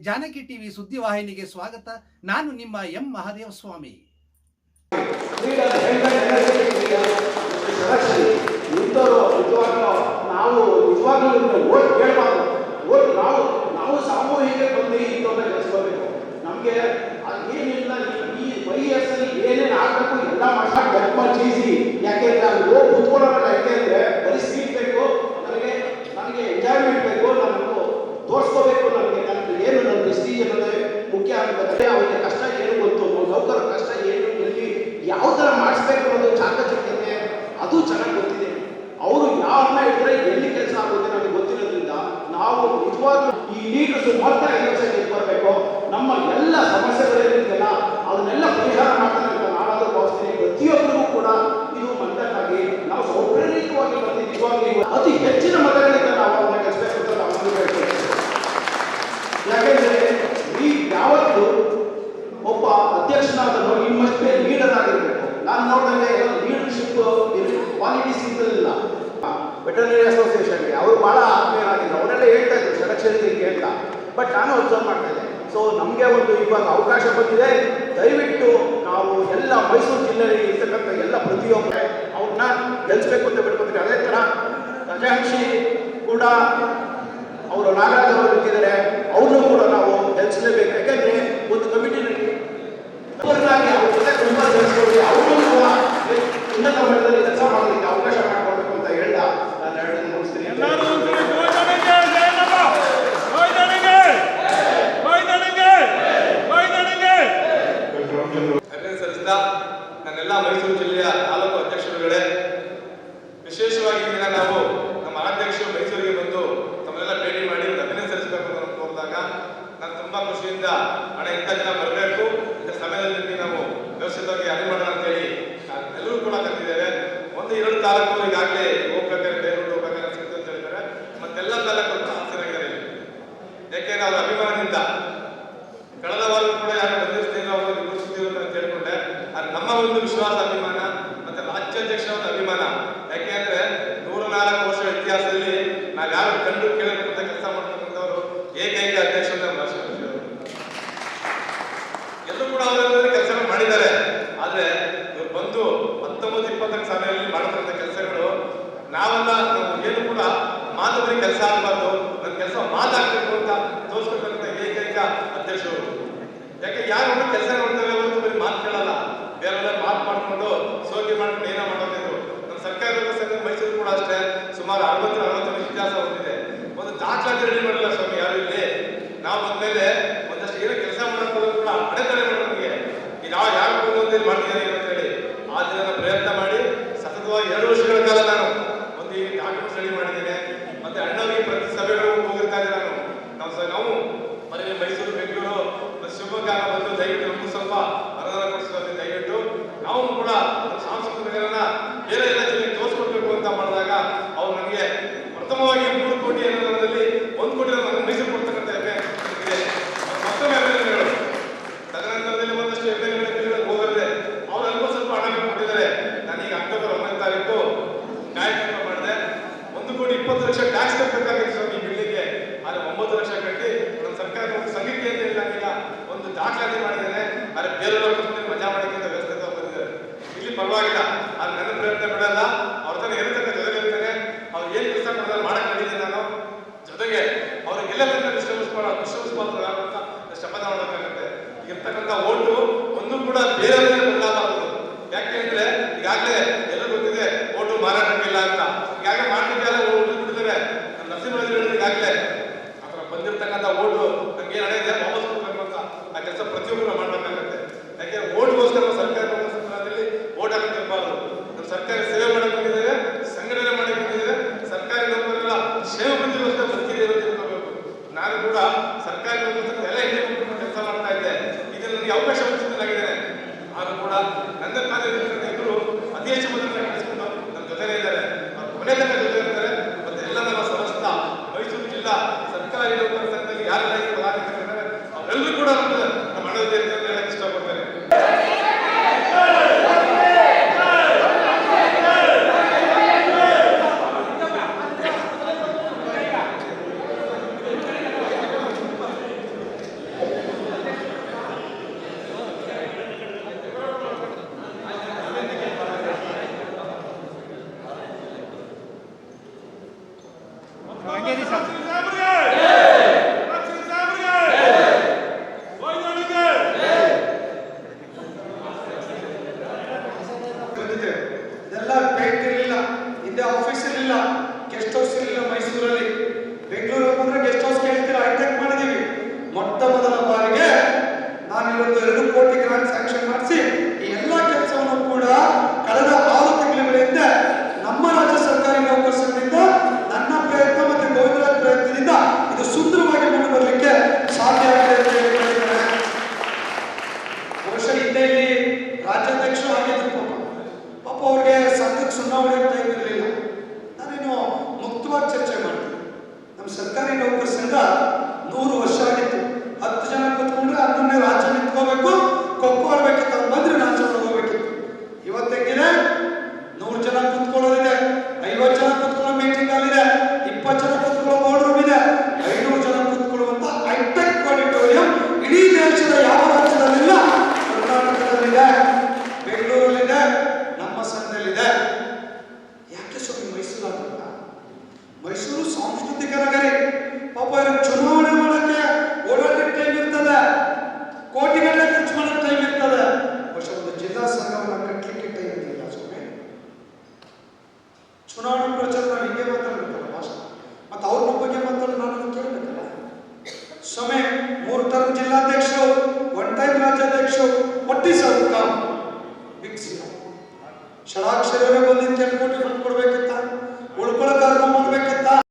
Janaki TV ಸುದ್ದಿವಾಹಿನಿಗೆ ಸ್ವಾಗತ ನಾನು ನಿಮ್ಮ ಎಂ ಮಹಾದೇವ ಸ್ವಾಮಿ ಯಾಕೆಂದ್ರೆ ನಿಜವಾಗ್ಲೂ ನಾವು ನಿಜವಾಗ್ಲೂ ಓಟ್ ಕೇಳಬಾರ್ದು ಓಟ್ ನಾವು ನಾವು ಸಾಮೂಹಿಕ ಬಂದು ಇಂಥವ್ರನ್ನ ಗೆಲ್ಸ್ಕೋಬೇಕು ನಮಗೆ ಏನಿಲ್ಲ ಈ ವಯಸ್ಸಲ್ಲಿ ಏನೇನು ಆಗಬೇಕು ಎಲ್ಲ ಮಾಡಿ ಜನ್ಮ ಚೀಸಿ ಯಾಕೆಂದ್ರೆ ಅಲ್ಲಿ ಹೋಗಿ ಕುತ್ಕೊಳ್ಳೋಲ್ಲ ಯಾಕೆಂದ್ರೆ ಬರೀ ಸೀಟ್ ಬೇಕು ನನಗೆ ನನಗೆ ಎಂಜಾಯ್ಮೆಂಟ್ ಬೇಕು ನಾನು ತೋರಿಸ್ಕೋಬೇಕು ನನಗೆ ನನಗೆ ಏನು ನನ್ನ ಪ್ರೆಸ್ಟೀಜ್ ಅನ್ನೋದೇ ಆಗ್ತದೆ ಅವರಿಗೆ ಕಷ್ಟ ಏನು ಗೊತ್ತು ನೌಕರ ಕಷ್ಟ ಏನು ಎಲ್ಲಿ ಯಾವ ಥರ ಮಾಡಿಸ್ಬೇಕು ಅನ್ನೋದು ಚಾಕಚಕ್ಯತೆ ಅದು ಚೆನ್ನಾಗಿ ಗೊತ್ತಿದೆ. ಅವರು ಯಾರನ್ನ ಇದ್ರೆ ಎಲ್ಲಿ ಕೆಲಸ ಆಗುತ್ತೆ ನಮಗೆ ಗೊತ್ತಿರೋದ್ರಿಂದ ನಾವು ನಿಜವಾಗ್ಲೂ ಈ ಲೀಡರ್ಸ್ ವರ್ಷ ಬರಬೇಕು ನಮ್ಮ ಎಲ್ಲ ಸಮಸ್ಯೆಗಳೇನಿದೆಯಲ್ಲ ಅದನ್ನೆಲ್ಲ ಪರಿಹಾರ ಮಾಡ್ತಾರೆ ಅಂತ ನಾನಾದ್ರೂ ಭಾವಿಸ್ತೀನಿ ಪ್ರತಿಯೊಬ್ಬರಿಗೂ ಕೂಡ ಇದು ಮದ್ದಕ್ಕಾಗಿ ನಾವು ಸೌಪ್ರಣಿಕವಾಗಿ ಬಂದು ನಿಜವಾಗ್ಲೂ ಅತಿ ಹೆಚ್ಚಿನ ಮತಗಳಿಂದ ನಾವು ಅವ್ರನ್ನ ಗೆಲ್ಸ್ಬೇಕು ಅಂತ ನಾವು ಮುಂದುವರಿಸ್ಬೇಕು. ಯಾಕೆಂದ್ರೆ ಈ ಯಾವತ್ತು ಒಬ್ಬ ಅಧ್ಯಕ್ಷನಾದನು ಈ ಮಸ್ಟ್ ಲೀಡರ್ ಆಗಿರ್ಬೇಕು ನಾನು ನೋಡಿದ್ರೆ ಲೀಡರ್ಶಿಪ್ ಕ್ವಾಲಿಟೀಸ್ ಸಿಗ್ತಿರಲಿಲ್ಲ ವೆಟರ್ನರಿ ಅಸೋಸಿಯೇಷನ್ಗೆ ಅವರು ಬಹಳ ಆತ್ಮೀಯರಾಗಿಲ್ಲ ಅವರೆಲ್ಲ ಹೇಳ್ತಾ ಇದ್ರು ಸೆಲೆಕ್ಷನ್ ಅಂತ ಬಟ್ ನಾನು ಅಬ್ಸರ್ವ್ ಮಾಡ್ತಾ ಇದ್ದೆ. ಸೊ ನಮಗೆ ಒಂದು ಇವಾಗ ಅವಕಾಶ ಬಂದಿದೆ. ದಯವಿಟ್ಟು ನಾವು ಎಲ್ಲ ಮೈಸೂರು ಜಿಲ್ಲೆಯಲ್ಲಿ ಇರ್ತಕ್ಕಂಥ ಎಲ್ಲ ಪ್ರತಿಯೊಬ್ಬ ಅವ್ರನ್ನ ಗೆಲ್ಲಿಸ್ಬೇಕು ಅಂತ ಬಿಟ್ಕೊತೀವಿ ಅದೇ ಥರ ಖಜಾಂಚಿ ಕೂಡ, ಅವರು ನಾಗರಾಜ್ ಅವರು ಅವ್ರನ್ನೂ ಕೂಡ ನಾವು ಗೆಲ್ಲಿಸಲೇಬೇಕು ಯಾಕಂದ್ರೆ ಒಂದು ಕಮಿಟಿನಲ್ಲಿ ಅವರನ್ನಾಗಿ ಅವ್ರ ಜೊತೆ ತುಂಬಾ ಸೇರಿಸ್ಕೊಳ್ಳಿ ಅವ್ರನ್ನೂ ಕೂಡ ಉನ್ನತ ಮಟ್ಟದಲ್ಲಿ ಕೆಲಸ ಮಾಡೋದಕ್ಕೆ ಅವಕಾಶ ಮಾಡಿಕೊಡ್ಬೇಕು ಅಂತ ಹೇಳ್ತಾ ನಾನು ಹೇಳೋದನ್ನ ಮುಗಿಸ್ತೀನಿ ಎಲ್ಲರೂ ಒಂದ್ಸರಿ ಗೋಯ್ದಣಿಗೆ ಜಯನಮ್ಮ ಗೋಯ್ದಣಿಗೆ ಗೋಯ್ದಣಿಗೆ ಗೋಯ್ದಣಿಗೆ ಅಭಿನಂದಿಸಿದ ನನ್ನೆಲ್ಲ ಮೈಸೂರು ಜಿಲ್ಲೆಯ ತಾಲೂಕು ಅಧ್ಯಕ್ಷರುಗಳೇ, ವಿಶೇಷವಾಗಿ ದಿನ ನಾವು ನಮ್ಮ ಅಧ್ಯಕ್ಷರು ಮೈಸೂರಿಗೆ ಬಂದು ತಮ್ಮನ್ನೆಲ್ಲ ಭೇಟಿ ಮಾಡಿ ಒಂದು ಅಭಿನಂದಿಸಬೇಕು ಅಂತ ಹೋದಾಗ ನಾನು ತುಂಬಾ ಖುಷಿಯಿಂದ ಹಣ ಇಂಥ ದಿನ ಬರಬೇಕು. ಇಂಥ ಸಮಯದಲ್ಲಿ ನಾವು ವ್ಯವಸ್ಥಿತವಾಗಿ ಅರಿವು ಮಾಡೋಣ ನಾನು ಎಲ್ಲರೂ ಕೂಡ ಕರೆದಿದ್ದೇವೆ. ಒಂದು, ಎರಡು ತಾಲೂಕು ಈಗಾಗಲೇ ಹೋಗ್ಬೇಕಾದ್ರೆ ಬೇರೂರು ಹೋಗ್ಬೇಕಾದ್ರೆ ಸಿಗ್ತದೆ ಅಂತ ಹೇಳಿದ್ದಾರೆ ಮತ್ತೆಲ್ಲ ತಾಲೂಕು ಹಾಸನಾಗಿದ್ದಾರೆ ಇಲ್ಲಿ. ಯಾಕೆಂದ್ರೆ ಅವರ ಅಭಿಮಾನದಿಂದ ಕಳೆದ ವಾರ ಕೂಡ ಯಾರು ಬಂದಿರ್ತೀರೋ ಅವರು ಗುರುತಿಸ್ತೀರೋ ಅಂತ ಹೇಳ್ಕೊಂಡೆ ಅದು ನಮ್ಮ ಒಂದು ವಿಶ್ವಾಸ ಅಭಿಮಾನ ಮತ್ತೆ ರಾಜ್ಯಾಧ್ಯಕ್ಷರ ಅಭಿಮಾನ ಯಾಕೆಂದ್ರೆ ನೂರ ನಾಲ್ಕು ವರ್ಷ ಇತಿಹಾಸದಲ್ಲಿ ನಾವು ಯಾರು ಕಂಡು ಕೇಳಬೇಕಂತ ಕೆಲಸ ಮಾಡ್ತಕ್ಕಂಥವ್ರು ಏಕೈಕ ಅಧ್ಯಕ್ಷ ಅಂದ್ರೆ ನಮ್ಮ ರಾಷ್ಟ್ರಪತಿ ಅವರು. ಎಲ್ಲರೂ ಕೂಡ ಅವರಲ್ಲಿ ಕೆಲಸ ಮಾಡಿದ್ದಾರೆ ಆದ್ರೆ ಇವ್ರು ಬಂದು ಹತ್ತೊಂಬತ್ತು ಇಪ್ಪತ್ತನೇ ಸಾಲಿನಲ್ಲಿ ಮಾಡತಕ್ಕಂಥ ಕೆಲಸಗಳು ನಾವೆಲ್ಲ ನಾವು ಏನು ಕೂಡ ಮಾತು ಬರೀ ಕೆಲಸ ಆಗಬಾರ್ದು, ನನ್ನ ಕೆಲಸ ಮಾತಾಗಬೇಕು ಅಂತ ತೋರಿಸ್ಬೇಕಂತ ಏಕೈಕ ಅಧ್ಯಕ್ಷರು ಯಾಕೆ ಯಾರು ಕೆಲಸ ಮಾಡ್ತಾರೆ ಹೊರತು ಬರೀ ಮಾತು ಕೇಳಲ್ಲ. ಬೇರೆಲ್ಲ ಮಾತು ಮಾಡ್ಕೊಂಡು ಸೋಗಿ ಮಾಡ್ಕೊಂಡು ಏನೋ ಮಾಡೋದು ನಮ್ಮ ಸರ್ಕಾರಿ ವ್ಯವಸ್ಥೆ ಮೈಸೂರು ಕೂಡ ಅಷ್ಟೇ ಸುಮಾರು ಅರವತ್ತು ಅರವತ್ತು ಇತಿಹಾಸ ಹೊಂದಿದೆ ಒಂದು ದಾಖಲಾತಿ ರೆಡಿ ಮಾಡಲ್ಲ ಸ್ವಾಮಿ ಯಾರು ಇಲ್ಲಿ? ನಾವು ಬಂದ್ಮೇಲೆ ಒಂದಷ್ಟು ಏನೋ ಕೆಲಸ ಮಾಡೋದು ಕೂಡ ಅಡೆತಡೆ ಮಾಡೋದು ನಮಗೆ. ನಾವು ಯಾರು ಬಂದು ಮಾಡ್ತಿದ್ದಾರೆ ಅಂತ ಹೇಳಿ. ಆ ದಿನ ಪ್ರಯತ್ನ ಮಾಡಿ ಸತತವಾಗಿ ಎರಡು ವರ್ಷಗಳ ಕಾಲ ನಾನು ಒಂದು ಈ ರೆಡಿ ಮಾಡಿದ್ದೇನೆ ಮತ್ತೆ ಅಣ್ಣವರಿಗೆ ಪ್ರತಿ ಸಭೆಗಳಿಗೂ ಹೋಗಿರ್ತಾ ಇದ್ದೆ ನಾನು ನಾವು ಸ- ನಾವು ಮನೆ ಮೈಸೂರು ಬೆಂಗಳೂರು ಮತ್ತೆ ಶಿವಮೊಗ್ಗ ಬಂದು ದಯವಿಟ್ಟು ನಮಗೂ ಸ್ವಲ್ಪ ಅನುದಾನ ಕೊಡಿಸೋದು ದಯವಿಟ್ಟು ನಾವು ಕೂಡ ನಮ್ಮ ಸಾಂಸ್ಕೃತಿಕರನ್ನ ಬೇರೆ ಎಲ್ಲ ಜಿಲ್ಲೆಗೆ ತೋರಿಸ್ಕೊಡ್ಬೇಕು ಅಂತ ಮಾಡಿದಾಗ ಅವ್ರು ನನಗೆ ಪ್ರಥಮವಾಗಿ ಮೂರು ಕೋಟಿ ಅನುದಾನದಲ್ಲಿ ಒಂದು ಕೋಟಿ ಅನುದಾನ ಮೈಸೂರು ಕೊಡ್ತಕ್ಕಂಥ ಹೆಮ್ಮೆ ಇದೆ ಮತ್ತೊಮ್ಮೆ ಅಭಿನಂದನೆಗಳು ತದನಂತರದಲ್ಲಿ ಒಂದಷ್ಟು ಎಂ ಎಲ್ ಎಗಳಿಗೆ ಹೋಗಲಿದೆ ಅವ್ರು ಅಲ್ಪ ಸ್ವಲ್ಪ ಹಣ ಕೊಟ್ಟಿದ್ದಾರೆ ನಾನೀಗ ಅಕ್ಟೋಬರ್ ಒಂಬತ್ತನೇ ತಾರೀಕು ಕಾರ್ಯಕ್ರಮ ಮಾಡಿದೆ ಒಂದು ಕೋಟಿ ಇಪ್ಪತ್ತು ಲಕ್ಷ ಟ್ಯಾಕ್ಸ್ ಕಟ್ಟಬೇಕಾಗಿತ್ತು ಸ್ವಾಮಿ ಈ ಬಿಲ್ಡಿಂಗ್ಗೆ ಆದ್ರೆ ಒಂಬತ್ತು ಲಕ್ಷ ಕಟ್ಟಿ ನಮ್ಮ ಸರ್ಕಾರ ಒಂದು ಸಂಘಕ್ಕೆ ಅಂತ ಇಲ್ಲ ಈಗ ಒಂದು ದಾಖಲಾತಿ ಮಾಡಿದ್ದೇನೆ ಆದ್ರೆ ಬೇರೆಯವ್ರ ಜೊತೆ ಮಜಾ ಮಾಡಿಕೊಂಡು ವ್ಯವಸ್ಥೆ ಬಂದಿದ್ದಾರೆ ಇಲ್ಲಿ ಪರವಾಗಿಲ್ಲ ಆದ್ರೆ ನನ್ನ ಪ್ರಯತ್ನ ಬಿಡಲ್ಲ ಅವ್ರ ತನ ಇರತಕ್ಕ ಜೊತೆಗೆ ಇರ್ತೇನೆ ಅವ್ರು ಏನ್ ಕೆಲಸ ಮಾಡಿದ್ರೆ ಮಾಡಕ್ ನಡೀತೀನಿ ನಾನು ಜೊತೆಗೆ ಅವ್ರಿಗೆಲ್ಲದನ್ನ ಡಿಸ್ಟರ್ಬನ್ಸ್ ಮಾಡ ಡಿಸ್ಟರ್ಬನ್ಸ್ ಮಾಡ್ತಾರೆ ಅಂತ ಶಪಥ ಮಾಡಬೇಕಾಗುತ್ತೆ ಇರ್ತಕ್ಕಂಥ ಓಟು ವಿರುದ್ಧ ಸರ್ಕಾರಿ ನೌಕರರು ಎಲ್ಲ ಹಿಡಿದುಕೊಂಡು ಕೆಲಸ ಮಾಡ್ತಾ ಇದೆ. ಇದು ನನಗೆ ಅವಕಾಶ ವಂಚಿತರಾಗಿದ್ದಾರೆ ಆದರೂ ಕೂಡ ನನ್ನ ಕಾರ್ಯಕರ್ತರು ಇಬ್ಬರು ಅತಿ ಹೆಚ್ಚು ಮತಗಳನ್ನು ನಡೆಸಿಕೊಂಡು ನಮ್ಮ ಜೊತೆ ಇದ್ದಾರೆ. ಕೊನೆ ತನಕ ಜೊತೆ ಇರ್ತಾರೆ ಮತ್ತೆ ಎಲ್ಲ ನಮ್ಮ ಸಮಸ್ತ ಮೈಸೂರು ಜಿಲ್ಲಾ I get it.